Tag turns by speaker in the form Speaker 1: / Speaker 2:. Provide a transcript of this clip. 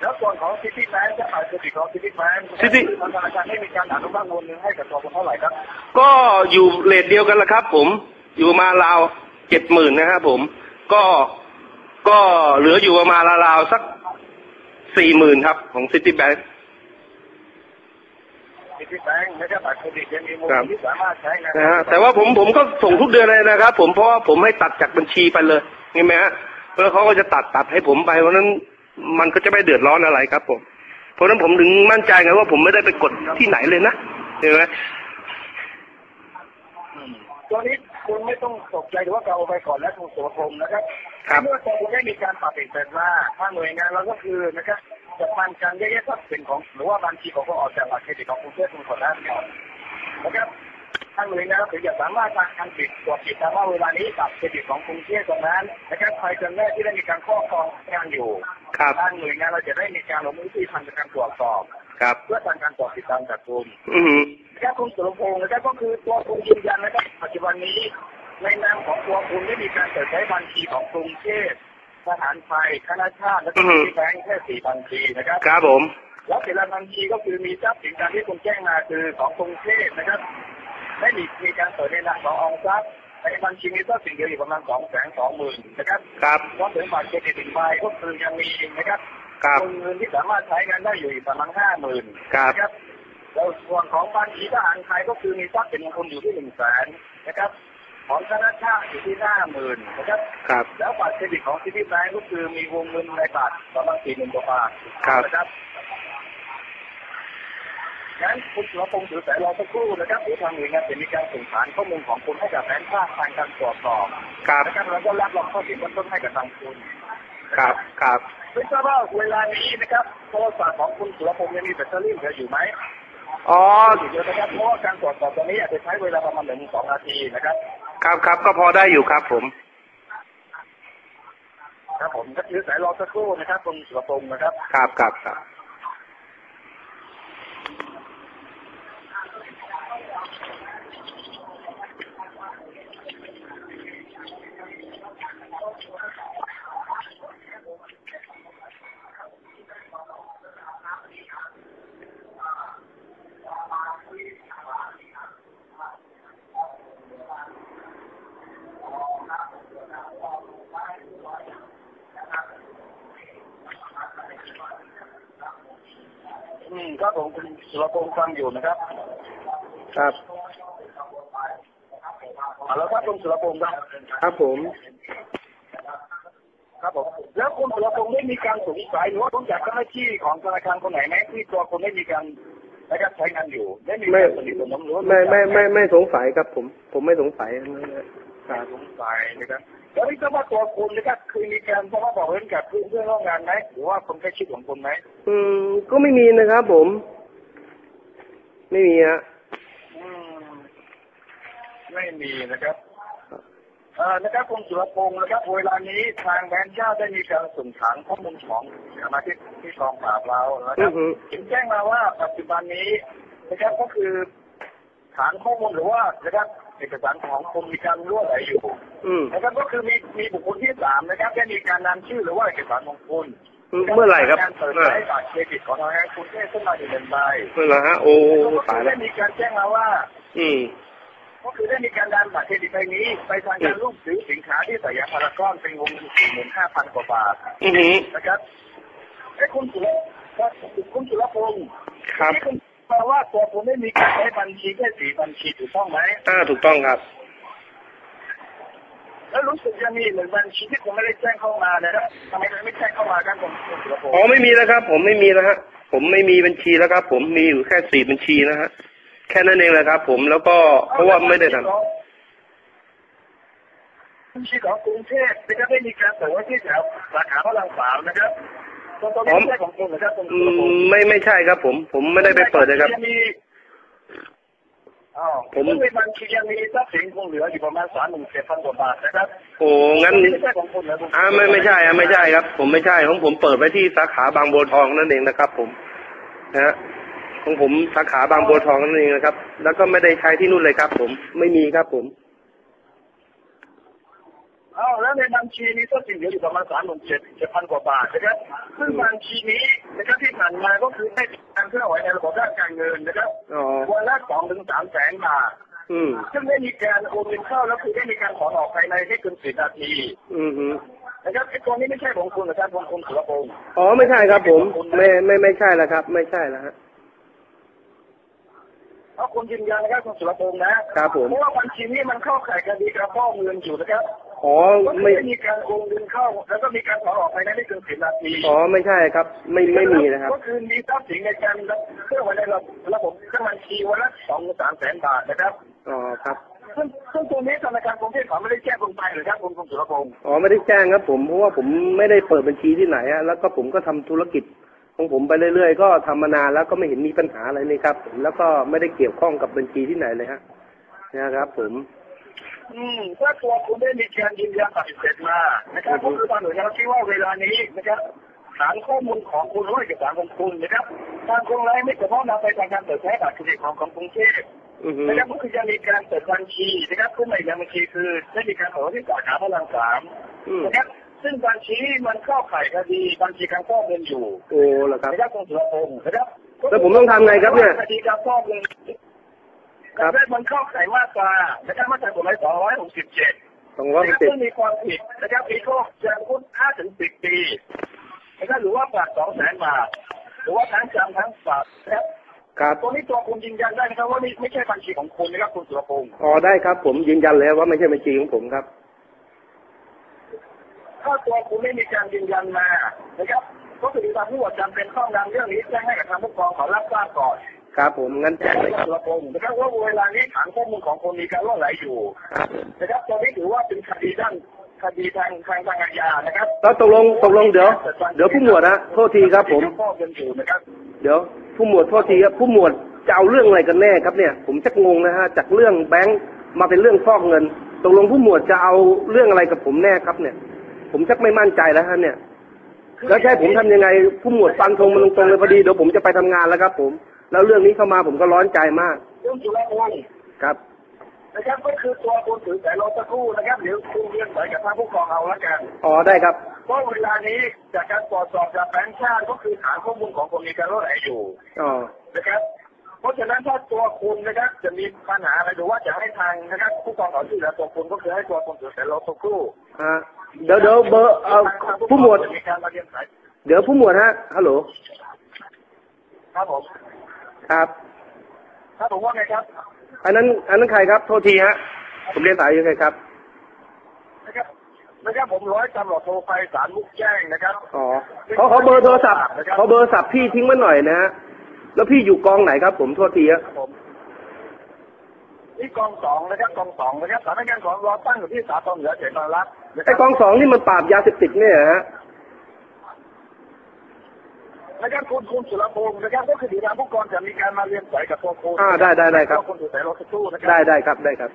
Speaker 1: แล้วส่วนของซิตี้แบงค์จะอาจจะติดของซิตี้แบงค์
Speaker 2: City
Speaker 1: ธนาคารไม่มีการอนุมัติเงินหนึ่งให้กับตัวคุณเท่าไหร่ครับ
Speaker 2: ก็อยู่เลทเดียวกันละครับ ผม อยู่มาราวเจ็ดหมื่นนะครับผม ก็ก็เหลืออยู่ประมาณราวๆสักสี่หมื่นครับ ของซิตี้แบงค์
Speaker 1: ซิตี้แบงค์นะครับบัตรเครดิตยังมีมูล
Speaker 2: ครับ
Speaker 1: ที่สามารถใช้งาน
Speaker 2: นะฮะแต่ว่าผมผมก็ส่งทุกเดือนเลยนะครับ ผมเพราะว่าผมให้ตัดจากบัญชีไปเลยเห็นไหมฮะแล้วเขาก็จะตัดตัดให้ผมไปเพราะฉะนั้น มันก็จะไม่เดือดร้อนอะไรครับ ผม เพราะฉะนั้นผมถึงมั่นใจไงว่าผมไม่ได้ไปกดที่ไหนเลยนะเห็นไหม
Speaker 1: อืมตัวนี้คุณไม่ต้องตกใจหรือว่าเอาไปก่อนและคุณสุรพงศ์นะครับ
Speaker 2: ครับ
Speaker 1: เมื่อตัวคุณได้มีการปรับเปลี่ยนแปลงมาทางหน่วยงานเราก็คือนะครับจะพันการแยกแยะทรัพย์สินของหรือว่าบัญชีของผู้ออกจากบัตรเครดิตของคุณเพื่อคุณคนนั้นนะครับทางหน่วยงานเราถึงจะสามารถทำการปิดตรวจปิดได้ว่าเวลานี้บัตรเครดิตของคุณเชื่อตรงนั้นนะครับใครกันแน่ที่ได้มีการครอบครองงานอยู่
Speaker 2: ครับ
Speaker 1: ทางหน่วยงานเราจะได้มีการลงมือที่ทำการตรวจสอบ
Speaker 2: ครับ
Speaker 1: เพื่อทำการตรวจติดตามจับกลุ่ม
Speaker 2: อือหือ
Speaker 1: นะครับคุณสุรพงศ์นะครับก็คือตัวคุณยืนยันนะครับปัจจุบันนี้ในนามของตัวคุณได้มีการเปิดใช้บัญชีของกรุงเทพทหารไทยคณะชาติและก็มีแบงค์แค่สี่บัญชีนะครับ
Speaker 2: ครับผม
Speaker 1: แล้วแต่ละบัญชีก็คือมีทรัพย์สินการที่คุณแจ้งมาคือของกรุงเทพนะครับได้มีมีการเปิดในนามของออมทรัพย์ ในบัญชีมีทรัพย์สินเหลืออยู่ประมาณสองแสนสองหมื่นนะครับ
Speaker 2: ครับ
Speaker 1: รวมถึงบัตรเครดิตอีกใบก็คือยังมีนะครับ
Speaker 2: ครับ
Speaker 1: วงเงินที่สามารถใช้งานได้อยู่อีกประมาณห้าหมื่น
Speaker 2: ครับ
Speaker 1: นะครับแล้วส่วนของบัญชีทหารไทยก็คือมีทรัพย์สินของคุณอยู่ที่หนึ่งแสนนะครับของธนาคารอยู่ที่ห้าหมื่นนะครับ
Speaker 2: ครับ
Speaker 1: แล้วบัตรเครดิตของซิตี้แบงก์ก็คือมีวงเงินในบัตรประมาณสี่หมื่นกว่าบาท
Speaker 2: ครับ
Speaker 1: นะครับ งั้นคุณสุรพงศ์ถือสายรอสักครู่นะครับเดี๋ยวทางหน่วยงานจะมีการส่งสารข้อมูลของคุณให้กับแบงค์ชาติทางการตรวจสอบ
Speaker 2: ครับ
Speaker 1: นะครับแล้วก็รับรองข้อเสียเบื้องต้นให้กับทางคุณ
Speaker 2: ครับครับ
Speaker 1: ไม่ทราบว่าเวลานี้นะครับโทรศัพท์ของคุณสุรพงศ์ยังมีแบตเตอรี่เหลืออยู่ไหม
Speaker 2: อ๋อ
Speaker 1: อยู่เยอะนะครับเพราะว่าการตรวจสอบตรงนี้อาจจะใช้เวลาประมาณหนึ่งสองนาทีนะครับ
Speaker 2: ครับครับก็พอได้อยู่ครับผม
Speaker 1: ครับผมก็ถือสายรอสักครู่นะครับคุณสุรพงศ์นะครับ
Speaker 2: ครับครับครับ
Speaker 1: อืม ครับผมคุณสุรพงศ์ฟังอยู่นะครับ
Speaker 2: ครับ
Speaker 1: เอาแล้วครับคุณสุรพงศ์ครับ
Speaker 2: ครับผม
Speaker 1: ครับผม แล้วคุณสุรพงศ์ได้มีการสงสัยหรือว่าต้องจากเจ้าหน้าที่ของธนาคารคนไหนไหมที่ตัวคุณได้มีการนะครับใช้งานอยู่ได้มีการสนิทสนมหรือว่า
Speaker 2: ไม่ไม่ไม่ไม่สงสัยครับผม ผมไม่สงสัยค
Speaker 1: กา
Speaker 2: รั
Speaker 1: ร
Speaker 2: บ
Speaker 1: สงสัยนะครับ แล้วนี่ทราบว่าตัวคุณนะครับเคยมีการเพราะว่าบอกเล่นกับเพื่อนเพื่อนร่วมงานไหมหรือว่าคนใกล้ชิดของคุณไหม
Speaker 2: อืมก็ไม่มีนะครับผม ไม่มีฮะ
Speaker 1: อืมไม่มีนะครับเอ่อนะครับคุณสุรพงศ์นะครับเวลานี้ทางแบงค์ชาติได้มีการส่งฐานข้อมูลของสมาชิกที่กองปราบเรานะค
Speaker 2: อื
Speaker 1: รั
Speaker 2: อบฮึ
Speaker 1: ถึงแจ้งมาว่าปัจจุบันนี้นะครับก็คือฐานข้อมูลหรือว่านะครับ เอกสารของคุณมีการรั่วไหลอยู่
Speaker 2: อืม
Speaker 1: นะครับก็คือมีมีบุคคลที่สามนะครับได้มีการนำชื่อหรือว่าเอกสารของคุณ
Speaker 2: เมื่อไหร่ครับ
Speaker 1: การเปิด
Speaker 2: เมื่อ
Speaker 1: ใช้บัตรเครดิตของทางการคุณได้ขึ้นมาอยู่หนึ่งใบ
Speaker 2: เมื่อไหร่ฮะโอ้
Speaker 1: ก็
Speaker 2: ตาย
Speaker 1: คือ
Speaker 2: แล้
Speaker 1: ได้
Speaker 2: ว
Speaker 1: มีการแจ้งมาว่า
Speaker 2: อืม
Speaker 1: ก็คือได้มีการดันบัตรเครดิตใบนี้ ไปทางการรูปซื้อสินค้าที่สยามพารากอนเป็นวงเงินสี่หมื่นห้าพันกว่าบาท
Speaker 2: อือหือ
Speaker 1: นะครับไอ้คุณสุรคุณสุรพงศ์
Speaker 2: ครับ
Speaker 1: ที่คุณ แปลว่าตัวคุณได้มีการใช้บัญชีแค่สี่บัญชีถูกต้องไหม
Speaker 2: อ่าถูกต้องครับ
Speaker 1: แล้วรู้สึกยังมีหนึ่งบัญชีที่คุณไม่ได้แจ้งเข้ามานะครับทำไมถึงไม่แจ้งเข้ามาครับคุณคุณสุรพงศ์
Speaker 2: อ๋อไม่มีแล้วครับ ผมไม่มีแล้วฮะผมไม่มีบัญชีแล้วครับ ผมมีอยู่แค่สี่บัญชีนะฮะแค่นั้นเองแหละครับ ผมแล้วก็เพราะว่าไม่ได้ทำ
Speaker 1: บัญชีของกรุงเทพนะครับได้มีการเปิดไว้ที่แถวสาขาพระรามสามนะครับ ตรงนี้ไม่ใช่ของคุณนะครับคุณ
Speaker 2: อื
Speaker 1: สุรพง
Speaker 2: ม
Speaker 1: ศ์
Speaker 2: ไม่ไม่ใช่ครับ ผม ผมไม่ได้ไปเปิดเลยครับ
Speaker 1: ยังมีอ๋อ
Speaker 2: ผม
Speaker 1: ในบัญชียังมีทรัพย์สินคงเหลืออยู่ประมาณสามหมื่นเจ็ดพันกว่าบาทนะครับ
Speaker 2: โอ้งั้น
Speaker 1: ไม่ใช่ของคุณนะคุณ
Speaker 2: อ่าไม่ไม่ใช่อะไม่ใช่ครับ ผมไม่ใช่ของผมเปิดไว้ที่สาขาบางบัวทองนั่นเองนะครับ ผมนะฮะของผมสาขาบางบัวทองนั่นเองนะครับ แล้วก็ไม่ได้ใช้ที่นู่นเลยครับ ผมไม่มีครับ ผม
Speaker 1: เอาแล้วในบัญชีนี้ก็จริงเหลืออยู่ประมาณสามหมื่นเจ็ดเจ็ดพันกว่าบาทนะครับ ซึ่งบัญชีนี้นะครับที่ผ่านมาก็คือได้การเคลื่อนไหวในระบบด้านการเงินนะครับ
Speaker 2: อ๋อ
Speaker 1: วันละสองถึงสามแสนบาท
Speaker 2: อืม
Speaker 1: ซึ่งได้มีการโอนเงินเข้าแล้วคือได้มีการถอนออกภายในไม่เกินสิบนาที
Speaker 2: อืมฮึ
Speaker 1: นะครับไอ้ตัวนี้ไม่ใช่ของคุณนะครับของคุณสุรพงศ์
Speaker 2: อ๋อไม่ใช่ครับ ผม ไม่ไม่ไม่ใช่แล้วครับ ไม่ใช่แล้วฮะ
Speaker 1: เพราะคุณยืนยันนะครับคุณสุรพงศ์นะครับ
Speaker 2: ผม
Speaker 1: เพราะว่าบัญชีนี้มันเข้าข่ายคดีกระพ้อเงินอยู่นะครับ
Speaker 2: อ๋อ
Speaker 1: ก็คือ
Speaker 2: ไม่
Speaker 1: ได้มีการโอนเงินเข้า แล้วก็มีการถอนออกภายในไม่เกินสิบนาที
Speaker 2: อ๋อไม่ใช่ครับ ไม่ไม่มีนะครับ
Speaker 1: ก็คือมีทรัพย์สินในการเคลื่อนไหวในระบบระบบเครื่องบัญชีวันละสองสามแสนบาทนะครับ
Speaker 2: อ๋อครับ
Speaker 1: ซึ่งซึ่งตรงนี้ธนาคารกรุงเทพเขาไม่ได้แจ้งลงไปหรือครับคุณคุณสุรพงศ์
Speaker 2: อ๋อไม่ได้แจ้งครับผมเพราะว่าผมไม่ได้เปิดบัญชีที่ไหนอะแล้วก็ผมก็ทำธุรกิจของผมไปเรื่อยๆ ก็ทำมานานแล้วก็ไม่เห็นมีปัญหาอะไรเลยครับผมแล้วก็ไม่ได้เกี่ยวข้องกับบัญชีที่ไหนเลยฮะนะครับผม
Speaker 1: อืมถ้าตัวคุณได้มีการยืนยันปฏิเสธมานะครับก็คือทางหน่วยงานที่ว่าเวลานี้นะครับฐานข้อมูลของคุณหรือว่าเอกสารของคุณนะครับทางกรงไร้ไม่เฉพาะนำไปทางการเปิดใช้บัตรเครดิตของของกรุงเทพ
Speaker 2: อือฮึ
Speaker 1: นะครับก็คือจะมีการเปิดบัญชีนะครับขึ้นในบัญชีคือได้มีการเปิดที่สาขาพระรามสาม
Speaker 2: อืม
Speaker 1: นะครับซึ่งบัญชีมันเข้าข่ายคดีบัญชีการฟอกเงินอยู่
Speaker 2: โอ้เหรอครับ
Speaker 1: นะครับคุณสุรพงศ์นะครับ
Speaker 2: แล้วผมต้องทำไงครับเนี่ย
Speaker 1: คดีการฟอกเงิน
Speaker 2: ครับ
Speaker 1: แต่มันเข้าข่ายมาตรานะครับมาตรากฎหมายสองร้อยหกสิบเจ็ด
Speaker 2: สองร้อย
Speaker 1: นะครับ
Speaker 2: สิบ
Speaker 1: ซึ่งมีความผิดนะครับมีโทษจำคุกห้าถึงสิบปีนะครับหรือว่าปรับสองแสนบาทหรือว่าทั้งจำทั้งปรับนะครับ
Speaker 2: ครับ
Speaker 1: ตัวนี้ตัวคุณยืนยันได้นะครับ ว่านี่ไม่ใช่บัญชีของคุณนะครับคุณสุรพงศ์
Speaker 2: อ๋อได้ครับ ผมยืนยันแล้วว่าไม่ใช่บัญชีของผมครับ
Speaker 1: ถ้าตัวคุณไม่มีการยืนยันมานะครับก็คือทางผู้ว่าจำเป็นต้องนำเรื่องนี้แจ้งให้กับทางผู้กองเขารับทราบก่อน
Speaker 2: ครับผมงั้น
Speaker 1: แจ้
Speaker 2: แจ้
Speaker 1: ง
Speaker 2: ง
Speaker 1: ให้
Speaker 2: เลย
Speaker 1: กับสุรพงศ์นะครับว่าเวลานี้ฐานข้อมูลของคนมีการล่วไหลอยู่
Speaker 2: ครับ
Speaker 1: นะครับตอนนี้ถือว่าเป็นคดีด้านคดีทางทางทางอาญานะครับ
Speaker 2: แล้วตกลงตกลงเดี๋ยว เดี๋ยวผู้หมวดนะโทษทีครับ ผม
Speaker 1: ฟอกเงินอยู่นะครับ
Speaker 2: เดี๋ยวผู้หมวดโทษทีครับผู้หมวดจะเอาเรื่องอะไรกันแน่ครับเนี่ย ผมชักงงนะฮะจากเรื่องแบงค์มาเป็นเรื่องฟอกเงินตกลงผู้หมวดจะเอาเรื่องอะไรกับผมแน่ครับเนี่ย ผมชักไม่มั่นใจแล้วฮะเนี่ย แล้วจะใช่ผมทำยังไงผู้หมวดฟันธงมาตรงๆเลยพอดีเดี๋ยวผมจะไปทำงานแล้วครับ ผม แล้วเรื่องนี้เข้ามาผมก็ร้อนใจมาก
Speaker 1: เรื่องจุลพงศ์
Speaker 2: ครับ
Speaker 1: นะครับก็คือตัวคุณถือสายรถสักครู่นะครับเดี๋ยวคุณเรียนสายกับทางผู้กองเอาละกัน
Speaker 2: อ๋อได้ครับ
Speaker 1: เพราะเวลานี้จากการตรวจสอบจากแบงค์ชาติก็คือฐานข้อมูลของคนมีการล่วไหลอยู่
Speaker 2: อ๋อ
Speaker 1: นะครับเพราะฉะนั้นถ้าตัวคุณนะครับจะมีปัญหาอะไรหรือว่าจะให้ทางนะครับผู้กองเขาช่วยเหลือตัวคุณก็คือให้ตัวคุณถือสายรถสักครู่
Speaker 2: ฮะเดี๋ยวเดี๋ยวเบอร์เอาผู้หมวด
Speaker 1: จะมีการมาเรียนสาย
Speaker 2: เดี๋ยวผู้หมวดฮะฮัลโหล
Speaker 1: ครับผม
Speaker 2: ครับ
Speaker 1: ครับผมว่าไงครับ
Speaker 2: อันนั้น อันนั้นใครครับ โทษทีฮะ ผมเรียนสายอยู่ใครครับ
Speaker 1: นะครับ นะครับผมร้อยตำรวจโทรไปสารมุกแจ้งนะครับ
Speaker 2: อ๋อขอขอเบอร์โทรศัพท์ขอเบอร์ศัพท์พี่ทิ้งไว้หน่อยนะฮะ แล้วพี่อยู่กองไหนครับ ผมโทษทีฮะ
Speaker 1: ครับผมนี่กองสองนะครับกองสองนะครับสถานการณ์ของรอตั้งอยู่ที่สาทรเหนือเขตบางรักนะค
Speaker 2: ไอ้
Speaker 1: รับ
Speaker 2: กองสองนี่มันปราบยาเสพติดเนี่ยเหรอฮะ
Speaker 1: นะครับคุณคุณสุรพงศ์นะครับก็คือดีทางผู้กองจะมีการมาเรียนสายกับตัวคุณ
Speaker 2: อ่าได้ได้ได้ครับ
Speaker 1: ตัวคุณถือสายรถสักครู่นะครั
Speaker 2: ได้ได้ครับได้ครับ